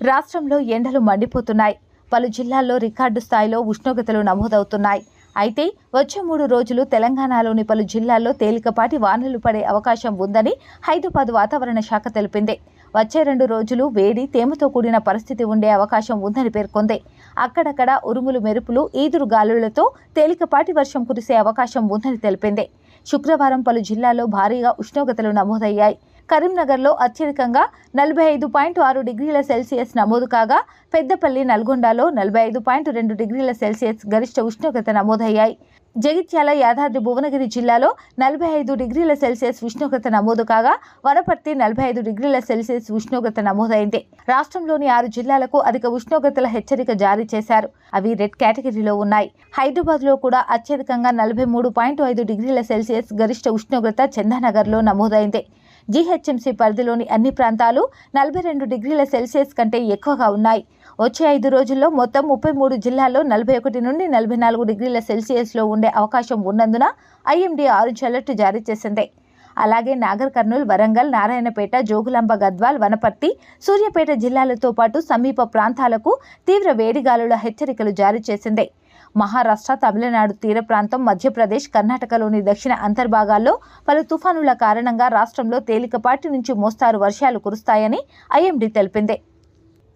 రాష్ట్రంలో ఎండలు మండిపోతున్నాయి. పలు జిల్లాల్లో రికార్డు స్థాయిలో ఉష్ణోగ్రతలు నమోదవుతున్నాయి. అయితే వచ్చే మూడు రోజులు తెలంగాణలోని పలు జిల్లాల్లో తేలికపాటి వానలు పడే అవకాశం ఉందని హైదరాబాద్ వాతావరణ శాఖ తెలిపింది. వచ్చే రెండు రోజులు వేడి తేమతో కూడిన పరిస్థితి ఉండే అవకాశం ఉందని పేర్కొంది. అక్కడక్కడ ఉరుములు మెరుపులు ఈదురు గాలులతో తేలికపాటి వర్షం కురిసే అవకాశం ఉందని తెలిపింది. శుక్రవారం పలు జిల్లాల్లో భారీగా ఉష్ణోగ్రతలు నమోదయ్యాయి. కరీంనగర్లో అత్యధికంగా నలభై ఐదు పాయింట్ ఆరు డిగ్రీల సెల్సియస్ నమోదు కాగా పెద్దపల్లి నల్గొండలో నలభై ఐదు పాయింట్ రెండు డిగ్రీల సెల్సియస్ గరిష్ట ఉష్ణోగ్రత నమోదయ్యాయి. జగిత్యాల యాదాద్రి భువనగిరి జిల్లాలో నలభై ఐదు డిగ్రీల సెల్సియస్ ఉష్ణోగ్రత నమోదు కాగా వనపర్తి నలభై ఐదు డిగ్రీల సెల్సియస్ ఉష్ణోగ్రత నమోదైంది. రాష్ట్రంలోని ఆరు జిల్లాలకు అధిక ఉష్ణోగ్రతల హెచ్చరిక జారీ చేశారు. అవి రెడ్ కేటగిరీలో ఉన్నాయి. హైదరాబాద్లో కూడా అత్యధికంగా నలభై మూడు పాయింట్ ఐదు డిగ్రీల సెల్సియస్ గరిష్ట ఉష్ణోగ్రత చందానగర్లో నమోదైంది. జీహెచ్ఎంసీ పరిధిలోని అన్ని ప్రాంతాలు నలభై రెండు డిగ్రీల సెల్సియస్ కంటే ఎక్కువగా ఉన్నాయి. వచ్చే ఐదు రోజుల్లో మొత్తం ముప్పై మూడు జిల్లాల్లో నలభై ఒకటి నుండి నలభై నాలుగు డిగ్రీల సెల్సియస్లో ఉండే అవకాశం ఉన్నందున ఐఎండీ ఆరెంజ్ అలర్ట్ జారీ చేసింది. అలాగే నాగర్ కర్నూల్ వరంగల్ నారాయణపేట జోగులాంబ గద్వాల్ వనపర్తి సూర్యాపేట జిల్లాలతో పాటు సమీప ప్రాంతాలకు తీవ్ర వేడిగాలుల హెచ్చరికలు జారీ చేసింది. మహారాష్ట్ర తమిళనాడు తీర ప్రాంతం మధ్యప్రదేశ్ కర్ణాటకలోని దక్షిణ అంతర్భాగాల్లో పలు తుఫానుల కారణంగా రాష్ట్రంలో తేలికపాటి నుంచి మోస్తారు వర్షాలు కురుస్తాయని ఐఎండీ తెలిపింది.